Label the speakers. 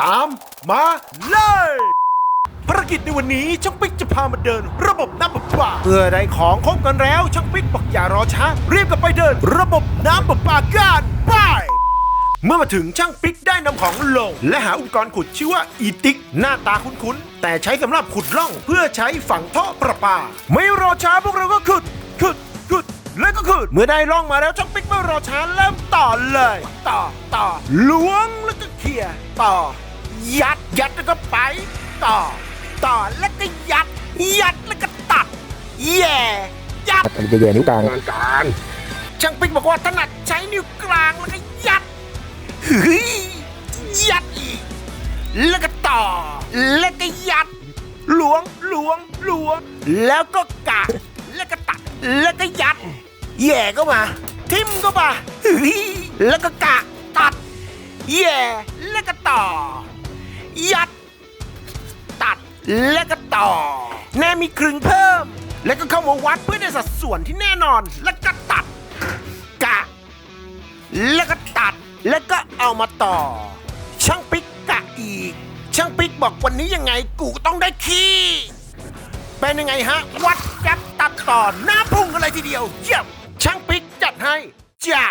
Speaker 1: ตามมาเลยภารกิจในวันนี้ช่างปิ๊กจะพามาเดิน ระบบน้ำประปาเมื่อได้ของครบกันแล้วช่างปิ๊กบอกอย่ารอช้ารีบกลับไปเดิน ระบบน้ำประปากันไปเมื่อมาถึงช่างปิ๊กได้นำของลง และหาอุปกรณ์ขุดชื่อว่าอีติกหน้าตาคุ้นๆ แต่ใช้สำหรับขุดร่องเพื่อใช้ฝังท่อประปา ไม่รอช้าพวกเราก็ขุดขุดขุดแล้วก็ขุดเมื่อได้ร่องมาแล้วช่างปิ๊กไม่รอช้าเริ่มต่อเลย ต่อต่อล้วงแล้วก็เขี่ยต่อ ยัด ยัดแล้วก็ไป ต่อ ต่อแล้วก็ยัด ยัดแล้วก็ตัดแย่ยัด
Speaker 2: มันจะแย่นิ้วกลาง
Speaker 1: ช่างปิ๊กบอกว่าถนัดใช้นิ้วกลางแล้วก็ยัดเฮ้ยยัดอีกแล้วก็ต่อ แล้วก็ยัดหลวงหลวงหลวง แล้วก็กะแล้วก็ตัด แล้วก็ยัดแย่ก็มา ทิมก็มาเฮ้ยแล้วก็กะตัดแย่แล้วก็ต่อ ยัด ตัดแล้วก็ต่อ แน่มีครึ่งเพิ่ม แล้วก็เข้ามาวัดเพื่อได้สัดส่วนที่แน่นอนแล้วก็ตัด กะ แล้วก็ตัดแล้วก็เอามาต่อ ช่างปิ๊กกะอีก ช่างปิ๊กบอกวันนี้ยังไงกูก็ต้องได้ขี้เป็นยังไงฮะ วัดยัดตัดต่อหน้าพุ่งกันเลยทีเดียว เยี่ยมช่างปิ๊กจัดให้จ้า